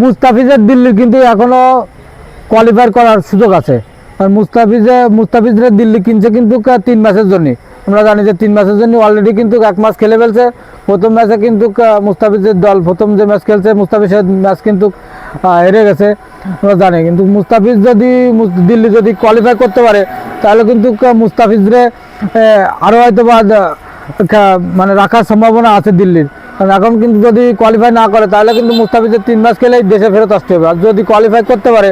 মুস্তাফিজের দিল্লির কিন্তু এখনও কোয়ালিফাই করার সুযোগ আছে। আর মুস্তাফিজে মুস্তাফিজরা দিল্লি কিনছে কিন্তু তিন ম্যাচের জন্য। আমরা জানি যে তিন ম্যাচের জন্য অলরেডি কিন্তু এক মাস খেলে ফেলছে। প্রথম ম্যাচে কিন্তু মুস্তাফিজের দল প্রথম যে ম্যাচ খেলছে মুস্তাফিজের ম্যাচ কিন্তু হেরে গেছে। আমরা জানি, কিন্তু মুস্তাফিজ যদি দিল্লি যদি কোয়ালিফাই করতে পারে, তাহলে কিন্তু মুস্তাফিজরে আরও হয়তো বা মানে রাখার সম্ভাবনা আছে দিল্লির। কারণ এখন কিন্তু যদি কোয়ালিফাই না করে, তাহলে কিন্তু মুস্তাফিজের তিন ম্যাচ খেলেই দেশে ফেরত আসতে হবে। আর যদি কোয়ালিফাই করতে পারে,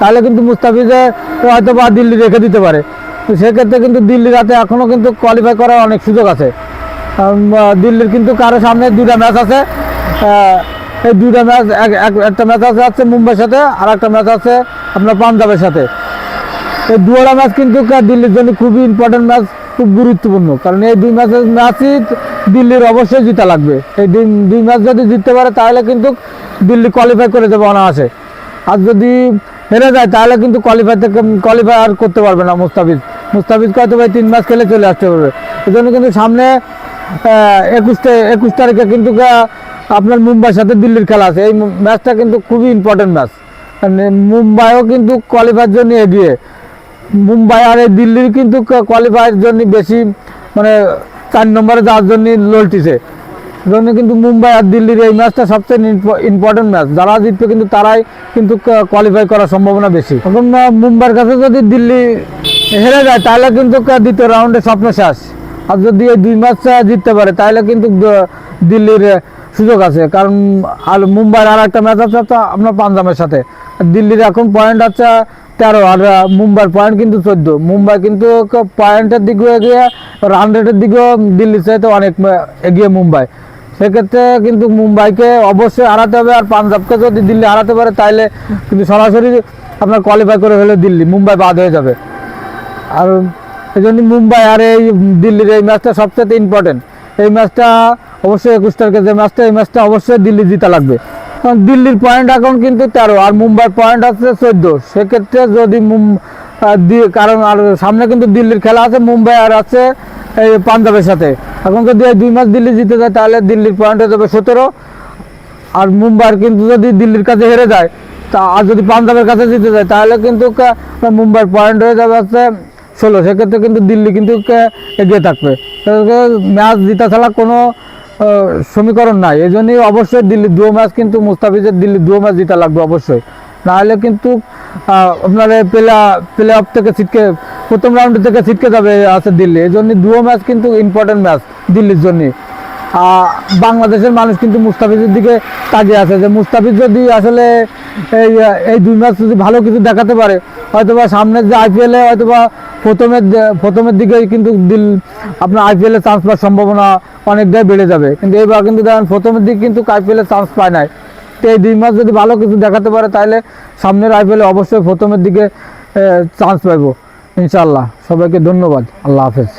তাহলে কিন্তু মুস্তাফিজে হয়তো বা দিল্লি রেখে দিতে পারে। তো সেক্ষেত্রে কিন্তু দিল্লির হাতে এখনও কিন্তু কোয়ালিফাই করার অনেক সুযোগ আছে। দিল্লির কিন্তু কারও সামনে দুটা ম্যাচ আছে। এই দুটা ম্যাচ একটা ম্যাচ আছে আছে মুম্বাইয়ের সাথে, আর একটা ম্যাচ আছে আপনার পাঞ্জাবের সাথে। এই দুয়ারা ম্যাচ কিন্তু দিল্লির জন্য খুবই ইম্পর্টেন্ট ম্যাচ খুব গুরুত্বপূর্ণ। কারণ এই দুই ম্যাচের ম্যাচই দিল্লির অবশ্যই জিতা লাগবে। এই দুই দুই ম্যাচ যদি জিততে পারে, তাহলে কিন্তু দিল্লি কোয়ালিফাই করে যাবে অনায়াসে। আর যদি হেরে যায়, তাহলে কিন্তু কোয়ালিফাই থেকে কোয়ালিফাই আর করতে পারবে না মুস্তাফিজ। মুস্তাফিজ হয়তো ভাই, তিন ম্যাচ খেলে চলে আসতে পারবে। এই জন্য কিন্তু সামনে একুশ একুশ তারিখে কিন্তু আপনার মুম্বাইয়ের সাথে দিল্লির খেলা আছে। এই ম্যাচটা কিন্তু খুবই ইম্পর্টেন্ট ম্যাচ মুম্বাইও কিন্তু কোয়ালিফাইয়ের জন্য এগিয়ে। মুম্বাই আর এই দিল্লির কিন্তু কোয়ালিফাইয়ের জন্য বেশি মানে চার নম্বরে যাওয়ার জন্য লড়তিছে। জন্য কিন্তু মুম্বাই আর দিল্লির এই ম্যাচটা সবচেয়ে ইম্পর্টেন্ট ম্যাচ। যারা জিতবে কিন্তু তারাই কিন্তু কোয়ালিফাই করার সম্ভাবনা বেশি। এখন মুম্বাইয়ের কাছে যদি দিল্লি হেরে যায়, তাহলে কিন্তু দ্বিতীয় রাউন্ডে স্বপ্ন শেষ। আর যদি এই দুই ম্যাচ জিততে পারে, তাহলে কিন্তু দিল্লির সুযোগ আছে। কারণ, আর মুম্বাইয়ের আর একটা ম্যাচ আছে, তো আপনার পাঞ্জাবের সাথে। দিল্লির এখন পয়েন্ট আছে তেরো, আর মুম্বাইয়ের পয়েন্ট কিন্তু চোদ্দ। মুম্বাই কিন্তু পয়েন্টের দিকেও এগিয়ে রান রেটের দিকেও দিল্লির চাইতে অনেক এগিয়ে মুম্বাই। সেক্ষেত্রে কিন্তু মুম্বাইকে অবশ্যই হারাতে হবে আর পাঞ্জাবকে যদি দিল্লি হারাতে পারে তাহলে কিন্তু সরাসরি আপনার কোয়ালিফাই করে ফেলে দিল্লি, মুম্বাই বাদ হয়ে যাবে। আর এই জন্য মুম্বাই আর এই দিল্লির এই ম্যাচটা সবচেয়ে ইম্পর্টেন্ট এই ম্যাচটা অবশ্যই একুশ তারিখে যে ম্যাচটা এই ম্যাচটা অবশ্যই দিল্লি জিতা লাগবে। কারণ দিল্লির পয়েন্ট এখন কিন্তু তেরো, আর মুম্বাইয়ের পয়েন্ট আছে চোদ্দ। সেক্ষেত্রে যদি কারণ আর সামনে কিন্তু দিল্লির খেলা আছে, মুম্বাই আর আছে এই পাঞ্জাবের সাথে। এখন যদি দুই ম্যাচ দিল্লি জিতে যায়, তাহলে দিল্লির পয়েন্ট হয়ে যাবে সতেরো। আর মুম্বাইয়ের কিন্তু যদি দিল্লির কাছে হেরে যায়, তা আর যদি পাঞ্জাবের কাছে জিতে যায়, তাহলে কিন্তু কা- মুম্বাইয়ের পয়েন্ট হয়ে যাবে হচ্ছে ষোলো। সেক্ষেত্রে কিন্তু দিল্লি কিন্তু এগিয়ে থাকবে। ম্যাচ জিতা ছাড়া কোনো সমীকরণ নাই। এই জন্যই অবশ্যই দিল্লি দুও ম্যাচ কিন্তু মুস্তাফিজের দিল্লি দুও ম্যাচ জিতা লাগবে অবশ্যই। নাহলে কিন্তু আপনার প্লে প্লে অফ থেকে ছিটকে প্রথম রাউন্ড থেকে ছিটকে যাবে আছে দিল্লি। এই জন্য দুও ম্যাচ কিন্তু ইম্পর্টেন্ট ম্যাচ দিল্লির জন্যই। আহ, বাংলাদেশের মানুষ কিন্তু মুস্তাফিজের দিকে তাকিয়ে আছে যে মুস্তাফিজ যদি আসলে এই এই দুই ম্যাচ যদি ভালো কিছু দেখাতে পারে হয়তোবা সামনের যে আইপিএলে হয়তোবা প্রথমের প্রথমের দিকে কিন্তু দিল আপনার আইপিএলে চান্স পাওয়ার সম্ভাবনা অনেকটাই বেড়ে যাবে। কিন্তু এবার কিন্তু দেখেন প্রথমের দিকে কিন্তু আইপিএলে চান্স পায় নাই। তো এই দুই মাস যদি ভালো কিছু দেখাতে পারে, তাহলে সামনের আইপিএলে অবশ্যই প্রথমের দিকে চান্স পাইব। ইনশাল্লাহ সবাইকে ধন্যবাদ। আল্লাহ হাফেজ।